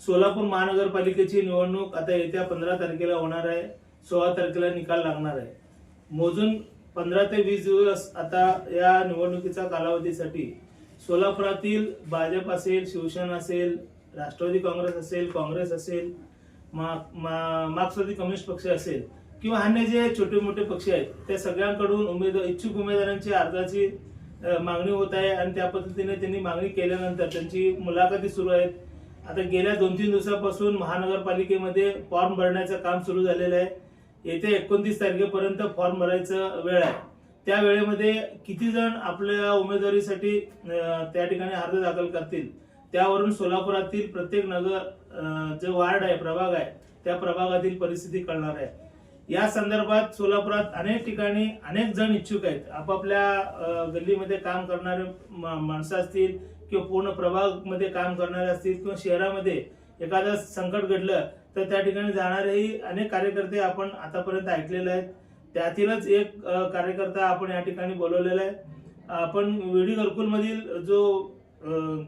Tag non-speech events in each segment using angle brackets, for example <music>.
सोलापूर महानगरपालिकेची निवडणूक आता येत्या पंधरा तारखेला होणार आहे. सोळा तारखेला निकाल लागणार आहे. मोजून पंधरा ते वीस दिवस आता या निवडणुकीचा कालावधीसाठी सोलापुरातील भाजप असेल शिवसेना असेल राष्ट्रवादी काँग्रेस असेल काँग्रेस असेल मा- मा- मार्क्सवादी कम्युनिस्ट पक्ष असेल किंवा अन्य जे छोटे मोठे पक्ष आहेत त्या सगळ्यांकडून उमेदवार इच्छुक उमेदवारांची अर्जाची मागणी होत आहे आणि त्या पद्धतीने त्यांनी मागणी केल्यानंतर त्यांची मुलाखती सुरू आहेत. आता गेल्या दोन तीन दिवसापासून महानगरपालिकेमध्ये फॉर्म भरण्याचं काम सुरू झालेलं आहे. येत्या एकोणतीस तारखेपर्यंत फॉर्म भरायचं वेळ आहे. त्या वेळेमध्ये किती जण आपल्या उमेदवारीसाठी त्या ठिकाणी अर्ज दाखल करतील त्यावरून सोलापुरातील प्रत्येक नगर जे वार्ड आहे प्रभाग आहे त्या प्रभागातील परिस्थिती कळणार आहे. या संदर्भात सोलापुरात अनेक ठिकाणी अनेक जण इच्छुक आहेत. आपापल्या गल्लीमध्ये काम करणारे माणसं असतील किंवा पूर्ण प्रभागमध्ये काम करणारे असतील किंवा शहरामध्ये एखादं संकट घडलं तर त्या ठिकाणी जाणारेही अनेक कार्यकर्ते आपण आतापर्यंत ऐकलेले आहेत. त्यातीलच एक कार्यकर्ता आपण या ठिकाणी बोलवलेला आहे. आपण विडी घरकुलमधील जो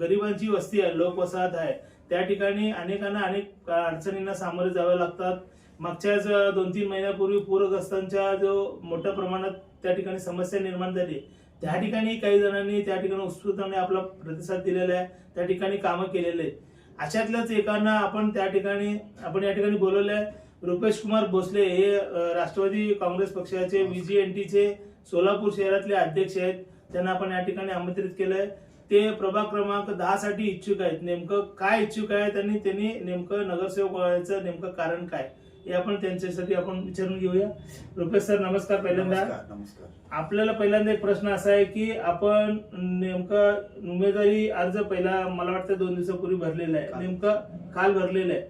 गरिबांची वस्ती आहे लोकवसाहत आहे त्या ठिकाणी अनेकांना अनेक अडचणींना सामोरे जावे लागतात. मागच्याच दोन तीन महिन्यापूर्वी पूरग्रस्तांच्या जो मोठ्या प्रमाणात त्या ठिकाणी समस्या निर्माण झाली त्या ठिकाणी काही जणांनी त्या ठिकाणी उत्स्फूर्तपणे आपला प्रतिसाद दिलेला आहे त्या ठिकाणी कामं केलेले आहेत. अशातल्याच एकांना आपण त्या ठिकाणी आपण या ठिकाणी बोलवलं आहे. रुपेश कुमार भोसले हे राष्ट्रवादी काँग्रेस पक्षाचे चे सोलापूर शहरातले अध्यक्ष आहेत. त्यांना आपण या ठिकाणी आमंत्रित केलंय. ते प्रभाग क्रमांक दहा साठी इच्छुक आहेत. नेमकं काय इच्छुक आहे? त्यांनी त्यांनी नेमकं नगरसेवक व्हायचं नेमकं कारण काय? हे आपण त्यांच्यासाठी आपण विचारून घेऊया. रुपेश सर नमस्कार पहिल्यांदा. नमस्कार नमस्कार. आपल्याला पहिल्यांदा एक प्रश्न असा आहे की आपण नेमका उमेदवारी अर्ज पहिला मला वाटतं दोन दिवसापूर्वी भरलेला आहे. काल. नेमकं काल भरलेला आहे.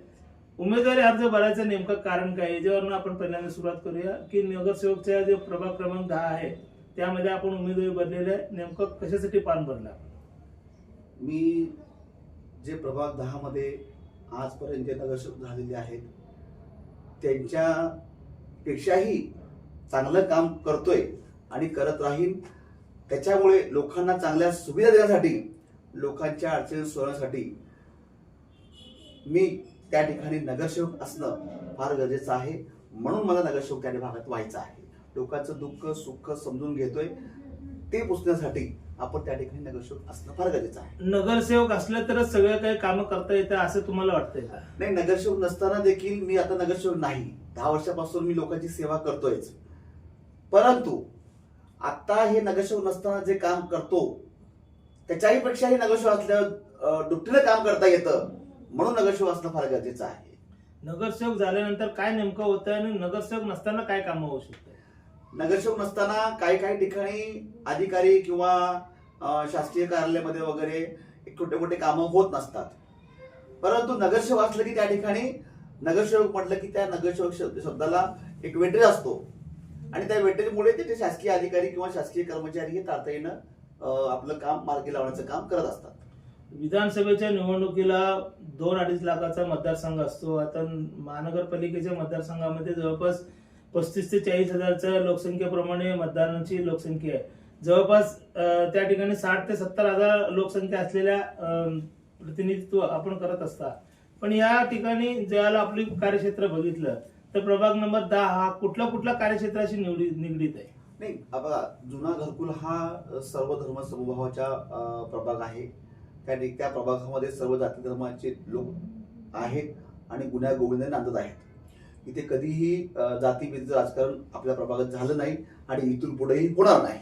उमेदवारी अर्ज भरायचं नेमकं कारण काय याच्यावरून आपण पहिल्यांदा सुरुवात करूया की नगरसेवकचा जो प्रभाग क्रमांक दहा आहे त्यामध्ये आपण उमेदवारी भरलेली आहे. नेमकं कशासाठी पान भरला? मी जे प्रभाग दहा मध्ये आजपर्यंत जे नगरसेवक झालेले आहेत त्यांच्यापेक्षाही चांगलं काम करतोय आणि करत राहीन. त्याच्यामुळे लोकांना चांगल्या सुविधा देण्यासाठी लोकांच्या अडचणी सोडवण्यासाठी मी त्या ठिकाणी नगरसेवक असणं फार गरजेचं आहे. म्हणून मला नगरसेवक त्या भागात व्हायचं आहे. लोकांचं दुःख सुख समजून घेतोय. ते पुसण्यासाठी आपण त्या ठिकाणी नगरसेवक असणं फार गरजेचं आहे. नगरसेवक असलं तरच सगळं काही कामं करता येतं असं तुम्हाला वाटतंय का? नाही नगरसेवक नसताना देखील मी आता नगरसेवक नाही. दहा वर्षापासून मी लोकांची सेवा करतोयच. परंतु आता हे नगरसेवक नसताना जे काम करतो त्याच्याही पेक्षाही नगरसेवक असल्यावर दुपटीनं काम करता येतं. म्हणून नगरसेवक असणं फार गरजेचं आहे. नगरसेवक झाल्यानंतर काय नेमकं होतं आणि नगरसेवक नसताना काय कामं होऊ शकतात? नगरसेवक नसताना काही काही ठिकाणी अधिकारी किंवा शासकीय कार्यालयामध्ये वगैरे छोटे मोठे कामं होत नसतात. परंतु नगरसेवक असलं की त्या ठिकाणी नगरसेवक म्हटलं की त्या नगरसेवक शब्द- शब्दाला एक वेटेज असतो. आणि त्या वेटेजमुळे तिथे शासकीय अधिकारी किंवा शासकीय कर्मचारी हे तातडीनं आपलं काम मार्गी लावण्याचं काम करत असतात. विधानसभेच्या निवडणुकीला दोन अडीच लाखाचा मतदारसंघ असतो. आता महानगरपालिकेच्या मतदारसंघामध्ये जवळपास पस्तीस ते चाळीस हजारच्या लोकसंख्येप्रमाणे मतदारांची लोकसंख्या आहे. जवळपास त्या ठिकाणी साठ ते सत्तर हजार लोकसंख्या असलेल्या प्रतिनिधित्व आपण करत असता. पण या ठिकाणी ज्याला आपली कार्यक्षेत्र बघितलं तर प्रभाग नंबर दहा हा कुठल्या कुठल्या कार्यक्षेत्राशी निवडी निगडीत आहे? नाही बघा जुना घरकुल हा सर्व धर्म समभावाचा प्रभाग आहे. त्या त्या प्रभागामध्ये सर्व जाती धर्माचे लोक आहेत आणि गुन्ह्या गोविंद नांदत आहेत. इथे कधीही जातीभेद राजकारण आपल्या प्रभागात झालं नाही आणि इथून पुढेही होणार नाही.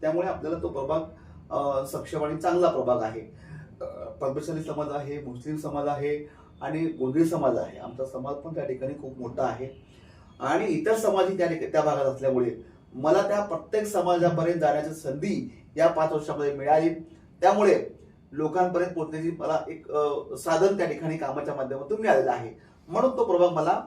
त्यामुळे आपल्याला तो प्रभाग सक्षम आणि चांगला प्रभाग आहे. अं, पद्मशाली समाज आहे मुस्लिम समाज आहे आणि गोंधळी समाज आहे. आमचा समाज पण त्या ठिकाणी खूप मोठा आहे. आणि इतर समाजही त्या त्या भागात असल्यामुळे मला त्या प्रत्येक समाजापर्यंत जाण्याची संधी या पाच वर्षामध्ये मिळाली. त्यामुळे लोकांपर्यंत पोहोचण्याची मला एक साधन त्या ठिकाणी कामाच्या माध्यमातून मिळालेलं आहे. म्हणून तो प्रभाग मला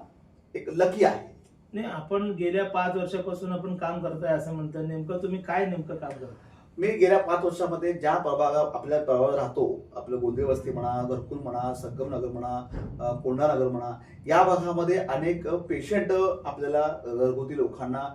एक लकी आहे. नाही आपण गेल्या पाच वर्षापासून आपण काम करताय असं म्हणतात नेमकं तुम्ही काय नेमकं काम करताय? मी गेल्या पाच वर्षामध्ये ज्या प्रभागा आपल्या प्रभागात राहतो आपलं गोंदिल वस्ती म्हणा घरकुल म्हणा संगमनगर म्हणा कोंढानगर म्हणा या भागामध्ये अनेक पेशंट आपल्याला घरगुती लोकांना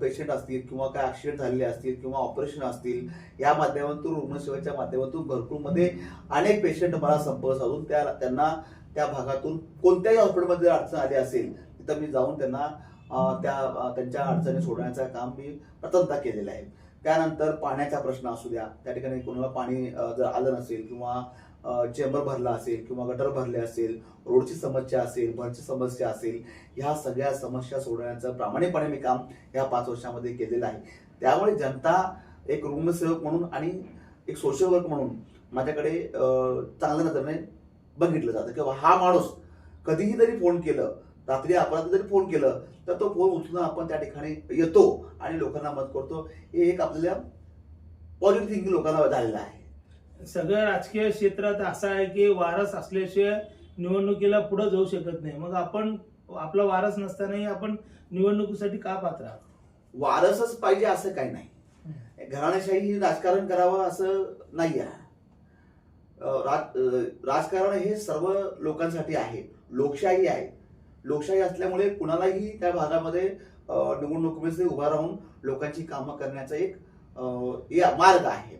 पेशंट असतील किंवा काय ऍक्सिडेंट झालेले असतील किंवा ऑपरेशन असतील या माध्यमातून रुग्णसेवेच्या माध्यमातून घरकुलमध्ये अनेक पेशंट मला संपर्क साधून त्या त्यांना त्या भागातून कोणत्याही हॉस्पिटलमध्ये अडचण आली असेल तिथं मी जाऊन त्यांना त्या त्यांच्या अडचणी सोडवण्याचं काम मी प्रथमतः केलेलं आहे. त्यानंतर पाण्याचा प्रश्न असू द्या त्या ठिकाणी कोणाला पाणी जर आलं नसेल किंवा चेंबर भरला असेल किंवा गटर भरले असेल रोडची समस्या असेल भरची समस्या असेल ह्या सगळ्या समस्या सोडवण्याचं प्रामाणिकपणे मी काम ह्या पाच वर्षामध्ये केलेलं आहे. त्यामुळे जनता एक रुग्णसेवक म्हणून आणि एक सोशल वर्क म्हणून माझ्याकडे चांगल्या नजरेने बघितलं जातं. किंवा हा माणूस कधीही जरी फोन केलं रात्री अपराधी जरी फोन केलं तर तो फोन उचलून आपण त्या ठिकाणी येतो आणि लोकांना मदत करतो. हे एक आपल्याला पॉझिटिव्ह थिंकिंग लोकांना झालेलं आहे. सगळं राजकीय क्षेत्रात असं आहे की वारस असल्याशिवाय निवडणुकीला पुढे जाऊ शकत नाही. मग आपण आपला वारस नसतानाही आपण निवडणुकीसाठी का पात्र वारसच पाहिजे असं काही नाही. घराणेशाही ही राजकारण करावं असं नाही आहे राजकारण हे सर्व लोकांसाठी आहे. लोकशाही आहे. लोकशाही असल्यामुळे कुणालाही त्या भागामध्ये निवडणुकीमध्ये उभा राहून लोकांची कामं करण्याचा एक या- मार्ग आहे.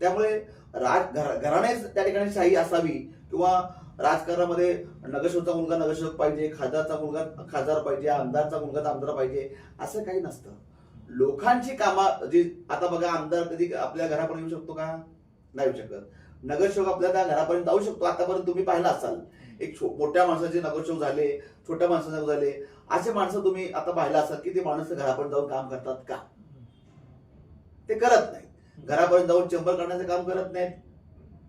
त्यामुळे राज घराणेच त्या ठिकाणी शाही असावी किंवा राजकारणामध्ये नगरसेवकचा मुलगा नगरसेवक पाहिजे खासदारचा मुलगा खासदार पाहिजे आमदारचा मुलगा आमदार पाहिजे असं काही नसतं. लोकांची कामा जी आता बघा आमदार कधी आपल्या घरापर्यंत येऊ शकतो का? नाही येऊ शकत. नगरसेवक आपल्या त्या घरापर्यंत जाऊ शकतो. आतापर्यंत तुम्ही पाहिला असाल. एक छो- मोठ्या माणसाचे नगरसेवक झाले छोट्या माणसाचे झाले. असे माणसं तुम्ही आता पाहिला असाल की ते माणसं घरापर्यंत जाऊन काम करतात का? ते करत नाहीत. घरापर्यंत जाऊन चेंबर करण्याचं काम करत नाहीत.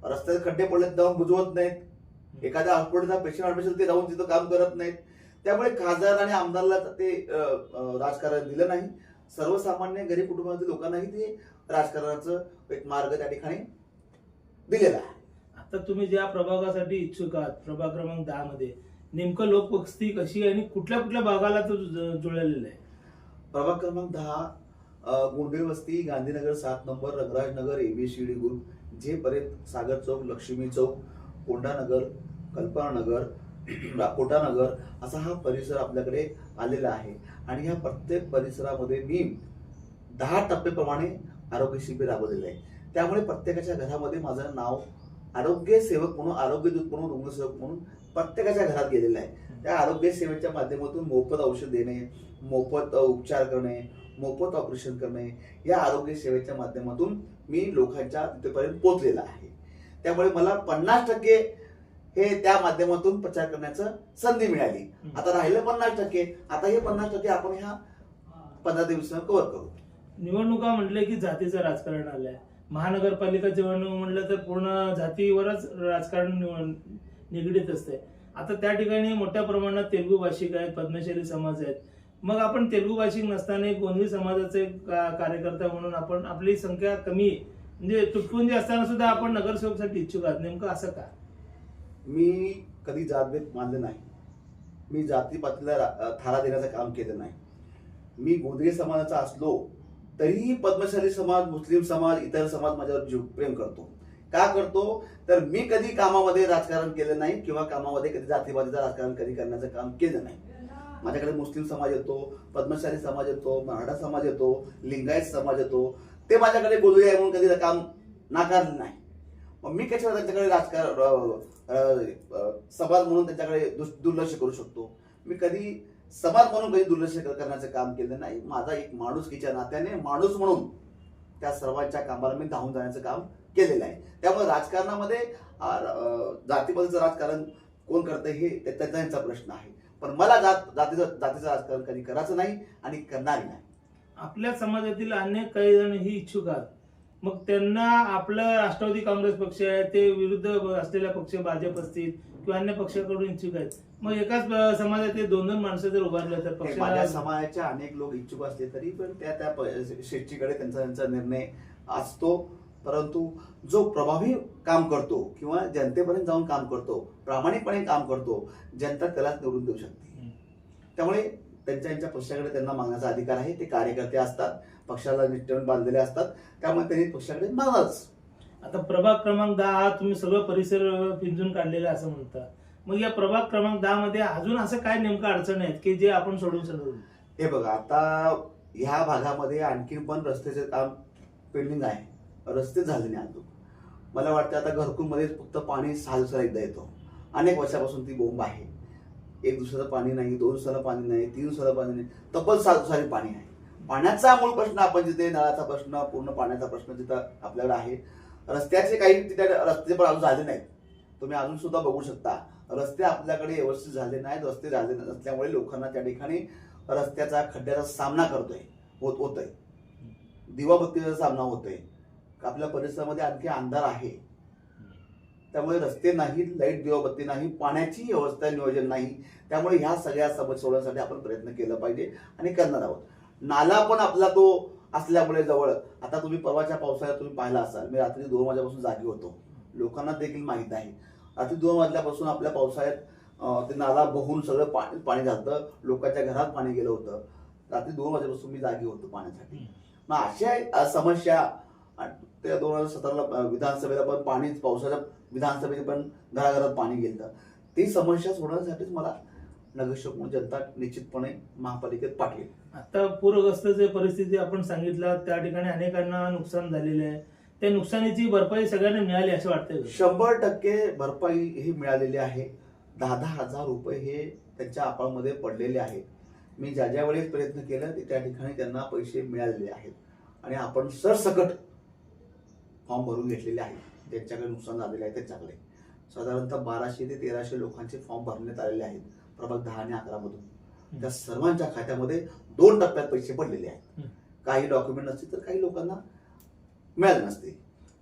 रस्त्याचे खड्डे पडलेत जाऊन बुजवत नाहीत. एखाद्या हॉस्पिटलचा पेशंट ऍडमिशन ते जाऊन तिथं काम करत नाहीत. त्यामुळे खासदार आणि आमदारला ते राजकारण दिलं नाही. सर्वसामान्य गरीब कुटुंबातील लोकांनाही ते राजकारणाचं एक मार्ग त्या ठिकाणी दिलेला आहे. आता तुम्ही ज्या प्रभागासाठी इच्छुक आहात प्रभाग क्रमांक दहा मध्ये नेमकं लोकवस्ती कशी आहे आणि कुठल्या कुठल्या भागाला तो जुळलेला आहे? प्रभाग क्रमांक दहा गोंदिल वस्ती गांधीनगर सात number Rangraj Nagar A B C D group जे पर्यंत सागर चौक लक्ष्मी चौक कोंडानगर कल्पनानगर <clears throat> कोटानगर असा हा परिसर आपल्याकडे आलेला आहे. आणि ह्या प्रत्येक परिसरामध्ये मी दहा टप्प्याप्रमाणे आरोग्य शिबिर राबवलेलं आहे. त्यामुळे प्रत्येकाच्या घरामध्ये माझं नाव आरोग्य सेवक म्हणून आरोग्य दूत म्हणून रुग्णसेवक म्हणून प्रत्येकाच्या घरात गेलेलं आहे. त्या आरोग्य सेवेच्या माध्यमातून मोफत औषध देणे मोफत उपचार करणे मोफत ऑपरेशन करणे या आरोग्य सेवेच्या माध्यमातून मी लोकांच्या तिथेपर्यंत पोहोचलेला आहे. त्यामुळे मला पन्नास टक्के हे त्या माध्यमातून प्रचार करण्याचं संधी मिळाली. आता राहिलं पन्नास टक्के. आता हे पन्नास टक्के आपण ह्या पंधरा दिवसांना कव्हर करू. निवडणुका म्हटले की जातीचं राजकारण आलंय. महानगरपालिका निवडणूक म्हटलं तर पूर्ण जातीवरच राजकारण निगडीत असते आता त्या ठिकाणी मोठ्या प्रमाणात तेलुगू भाषिक आहेत पद्मशैली समाज आहेत. मग आपण तेलुगू भाषिक नसताना गोंधळी समाजाचे का- कार्यकर्ता म्हणून आपण आपली संख्या कमी म्हणजे तुटपुंजी असताना सुद्धा आपण नगरसेवकसाठी इच्छुक आहात. नेमकं असं का? मी कधी जातभेद मानले नाही. मी जातीपातीला रा- थारा देण्याचं काम केलं नाही. मी गोंधळी समाजाचा असलो तरीही पद्मशाली समाज मुस्लिम समाज इतर समाज माझ्यावर जीव प्रेम करतो. का करतो? तर मी कधी कामामध्ये राजकारण केलं नाही किंवा कामामध्ये कधी जातीवादीचं राजकारण कधी करण्याचं काम केलं नाही. माझ्याकडे मुस्लिम समाज येतो पद्मशाली समाज येतो मराठा समाज येतो लिंगायत समाज येतो. ते माझ्याकडे बोलू आहे म्हणून कधी काम नाकारलं नाही. मग मी कशा त्यांच्याकडे राजकारण समाज म्हणून त्यांच्याकडे दुर्लक्ष करू शकतो? मी कधी समाज म्हणून कधी दुर्लक्ष करण्याचं काम केलं नाही. माझा एक माणुसकीच्या नात्याने माणूस म्हणून त्या सर्वांच्या कामाला मी धावून जाण्याचं काम केलेलं आहे. त्यामुळे राजकारणामध्ये अ, जातीपातीचं राजकारण कोण करतं हे त्यांचा प्रश्न आहे. पण मला जात जातीचं जातीचं राजकारण कधी करायचं नाही आणि करणारही नाही. आपल्या समाजातील अनेक काही जण ही इच्छुक आहेत. मग त्यांना आपलं राष्ट्रवादी काँग्रेस पक्ष आहे ते विरुद्ध असलेल्या पक्ष भाजप असतील किंवा अन्य पक्षाकडून इच्छुक आहेत मग एकाच अं, समाजातील दोन दोन माणसं जर उभारले तर माझ्या पक्षाला समाजाच्या अनेक लोक इच्छुक असले तरी पण त्या त्या प- त्यांचा त्यांचा निर्णय असतो. परंतु जो प्रभावी काम करतो किंवा जनतेपर्यंत जाऊन काम करतो प्रामाणिकपणे काम करतो जनता त्यालाच निवडून देऊ शकते. त्यामुळे त्यांच्या यांच्या पक्षाकडे त्यांना मागण्याचा अधिकार आहे. ते कार्यकर्ते असतात पक्षाला निष्ठेवून बांधलेले असतात. त्यामुळे त्यांनी पक्षाकडे मागणारच आता प्रभाग क्रमांक दहा हा तुम्ही सगळं परिसर पिंजून काढलेला असं म्हणता. मग या प्रभाग क्रमांक दहा मध्ये अजून असं काय नेमकं अडचण आहेत की जे आपण सोडवू शकतो हे बघा आता ह्या भागामध्ये आणखी पण रस्त्याचे काम पेंडिंग आहे. रस्ते झाले नाही अजून. मला वाटतं आता घरकुलमध्ये फक्त पाणी सहा दिवसाला एकदा येतो. अनेक वर्षापासून ती बोंब आहे. एक दिवसाचं पाणी नाही दोन दिवसाला पाणी नाही तीन दिवसाला पाणी नाही. तब्बल सात दिवसांनी पाणी आहे. पाण्याचा मूळ प्रश्न आपण जिथे नळाचा प्रश्न पूर्ण पाण्याचा प्रश्न जिथं आपल्याकडे आहे रस्त्याचे काही तिथे रस्ते पण अजून झाले नाहीत. तुम्ही अजून सुद्धा बघू शकता. रस्ते आपल्याकडे व्यवस्थित झाले नाहीत रस्ते झाले नसल्यामुळे लोकांना त्या ठिकाणी रस्त्याचा खड्ड्याचा सामना करतोय होत होतोय. दिवाबत्तीचा सामना होतोय. आपल्या परिसरामध्ये आणखी अंधार आहे. त्यामुळे रस्ते नाही लाइट दिवाबत्ती नाही पाण्याची व्यवस्था नियोजन नाही. त्यामुळे ह्या सगळ्या समस्या सोडवण्यासाठी आपण प्रयत्न केला पाहिजे आणि करणार आहोत. नाला पण आपला तो असल्यामुळे जवळ. आता तुम्ही परवाच्या पावसाळ्यात तुम्ही पाहिला असाल. मी रात्री दोन वाजल्यापासून जागी होतो. लोकांना देखील माहीत आहे रात्री दोन वाजल्यापासून आपल्या पावसाळ्यात ते नाला बहून सगळं पाणी पाणी झालं लोकांच्या घरात पाणी गेलं होतं. रात्री दोन वाजल्यापासून मी जागी होतो पाण्यासाठी. मग अशा समस्या. त्या दोन हजार सतराला विधानसभेला पण पाणी पावसाच्या विधानसभेचे पण घराघरात पाणी गेलं. ती समस्या सोडवण्यासाठीच मला नगरसेवक म्हणून जनता निश्चितपणे महापालिकेत पाठवेल आता पूरग्रस्त जे परिस्थिती आपण सांगितलं त्या ठिकाणी अनेकांना नुकसान झालेले आहे. त्या नुकसानीची भरपाई सगळ्यांना मिळाली असं वाटतंय का? शंभर टक्के भरपाई ही मिळालेली आहे. दहा दहा हजार रुपये हे त्यांच्या अकाउंटमध्ये पडलेले आहेत. मी ज्या ज्या वेळेस प्रयत्न केला ते त्या ठिकाणी त्यांना पैसे मिळालेले आहेत. आणि आपण सरसकट फॉर्म भरून घेतलेले आहेत. ज्यांच्याकडे नुकसान झालेले आहे त्यांच्याकडे. साधारणतः बाराशे ते तेराशे लोकांचे फॉर्म भरण्यात आलेले आहेत. प्रभाग दहा आणि अकरा मधून त्या सर्वांच्या खात्यामध्ये दोन टप्प्यात पैसे पडलेले आहेत. काही डॉक्युमेंट नसतील तर काही लोकांना मिळाले नसते.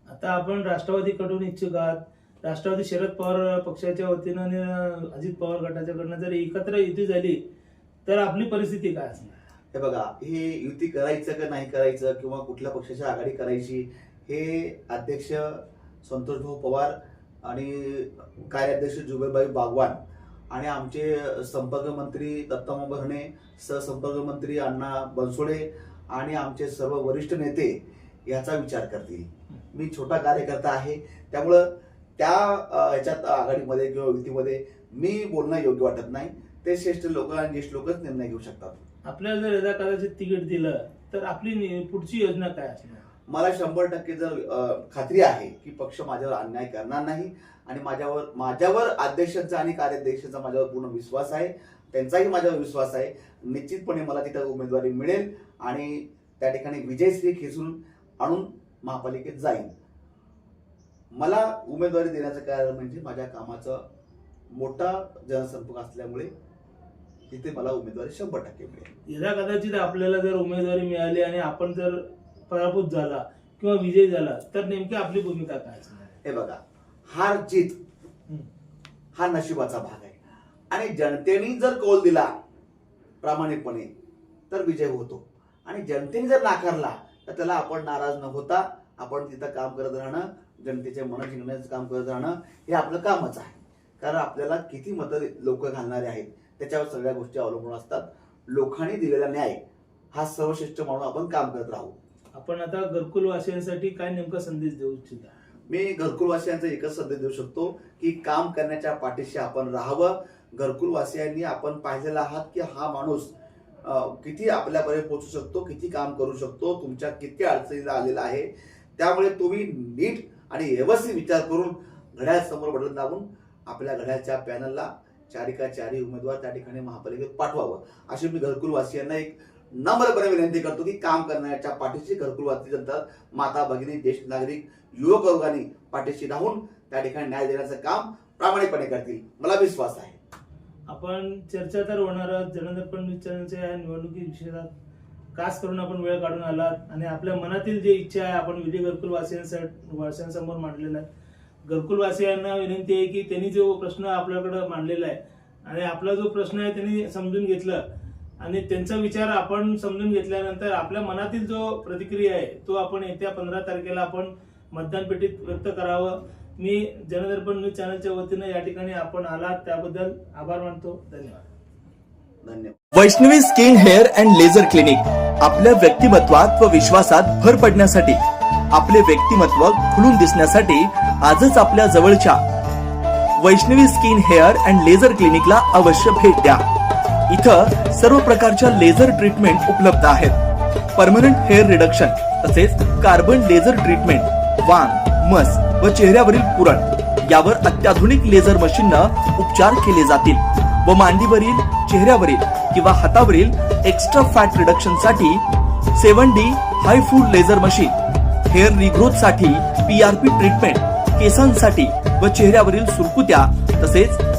आता आपण राष्ट्रवादीकडून इच्छुक आहात. राष्ट्रवादी शरद पवार पक्षाच्या वतीनं आणि अजित पवार गटाच्याकडनं जर एकत्र युती झाली तर आपली परिस्थिती काय असणार? हे बघा हे युती करायचं का नाही करायचं किंवा कुठल्या पक्षाची आघाडी करायची हे अध्यक्ष संतोषभाऊ पवार आणि कार्याध्यक्ष जुबेरबाई बागवान आणि आमचे संपर्क मंत्री दत्तामा भरणे सहसंपर्क मंत्री अण्णा बनसोडे आणि आमचे सर्व वरिष्ठ नेते याचा विचार करतील. मी छोटा कार्यकर्ता आहे. त्यामुळं त्या ह्याच्यात आघाडीमध्ये किंवा युतीमध्ये मी बोलणं योग्य वाटत नाही. ते श्रेष्ठ लोक आणि ज्येष्ठ लोकच निर्णय घेऊ शकतात. आपल्याला जर यदा कदाचित तिकीट दिलं तर आपली पुढची योजना काय असणार? मला शंभर टक्के जर खात्री आहे की पक्ष माझ्यावर अन्याय करणार नाही आणि माझ्यावर माझ्यावर अध्यक्षांचा आणि कार्याध्यक्षांचा माझ्यावर पूर्ण विश्वास आहे त्यांचाही माझ्यावर विश्वास आहे निश्चितपणे मला तिथं उमेदवारी मिळेल आणि त्या ठिकाणी विजयश्री खेचून आणून महापालिकेत जाईल मला उमेदवारी देण्याचं कारण म्हणजे माझ्या कामाचा मोठा जनसंपर्क असल्यामुळे तिथे मला उमेदवारी शंभर टक्के मिळेल. यदा कदाचित आपल्याला जर उमेदवारी मिळाली आणि आपण जर पराभूत झाला किंवा विजय झाला तर नेमकी आपली भूमिका काय असणार हे बघा हार जीत हं. नशिबाचा भाग आहे. आणि जनतेने जर कौल दिला प्रामाणिकपणे तर विजय होतो. आणि जनतेने जर नाकारला तर त्याला आपण नाराज न होता आपण तिथं काम करत राहणं जनतेचे मन जिंकण्याचं काम करत राहणं हे आपलं कामच आहे. कारण आपल्याला किती मतं लोक घालणारे आहेत त्याच्यावर सगळ्या गोष्टी अवलंबून असतात. लोकांनी दिलेला न्याय हा सर्वश्रेष्ठ म्हणून आपण काम करत राहू. आपण आता घरकुलवासियांसाठी काय नेमका संदेश देऊ इच्छिता? मी घरकुलवासियांचा एकच संदेश देऊ शकतो की काम करण्याच्या पाठीशी आपण राहावं. घरकुलवासियांनी आपण पाहिलेला आहात की हा माणूस किती आपल्यापर्यंत पोहोचू शकतो किती काम करू शकतो तुमच्या किती अडचणीला आलेला आहे. त्यामुळे तुम्ही नीट आणि व्यवस्थित विचार करून घड्याळ समोर बटन दाबून आपल्या घड्याळच्या पॅनलला चारिका चारी उमेदवार त्या ठिकाणी महापालिकेत पाठवावं. अशी मी घरकुलवासियांना एक नम्रपणे विनंती करतो की काम करण्याच्या पाठीशी घरकुलवासी जनता माता भगिनी ज्येष्ठ नागरिक युवक वर्गाने पाठीशी राहून त्या ठिकाणी न्याय देण्याचं काम प्रामाणिकपणे करतील. मला विश्वास आहे. आपण चर्चा तर होणारच जनदर्पण न्यूज चॅनलच्या या निवडणुकी विषयात खास करून आपण वेळ काढून आलात आणि आपल्या मनातील जे इच्छा आहे आपण विजय घरकुलवासियांसाठी वासियांसमोर मांडलेला आहे. घरकुलवासियांना विनंती आहे की त्यांनी जो प्रश्न आपल्याकडे मांडलेला आहे आणि आपला जो प्रश्न आहे त्यांनी समजून घेतलं आणि त्यांचा विचार आपण समजून घेतल्यानंतर आपल्या मनातील जो प्रतिक्रिया आहे तो आपण येत्या पंधरा तारखेला आपण मतदान पेटीत व्यक्त करावं. मी जनदर्पण न्यूज चॅनलच्या वतीनं या ठिकाणी आपण आलात. त्याबद्दल आभार मानतो. धन्यवाद. धन्यवाद. Vaishnavi skin hair and laser clinic आपल्या व्यक्तिमत्वात व विश्वासात भर पडण्यासाठी आपले व्यक्तिमत्व खुलून दिसण्यासाठी आजच आपल्या जवळच्या Vaishnavi skin hair and laser क्लिनिकला अवश्य भेट द्या. इथं सर्व प्रकारच्या लेझर ट्रीटमेंट उपलब्ध आहेत. परमनंट हेअर रिडक्शन तसेच कार्बन लेझर ट्रीटमेंट वांग मस व चेहऱ्यावरील पुरण यावर अत्याधुनिक लेझर मशीननं उपचार केले जातील व मांडीवरील चेहऱ्यावरील किंवा हातावरील एक्स्ट्रा फॅट रिडक्शनसाठी सेवन डी हाय फूड लेझर मशीन हेअर रिग्रोथसाठी पीआरपी ट्रीटमेंट केसांसाठी व चेहऱ्यावरील सुरकुत्या तसेच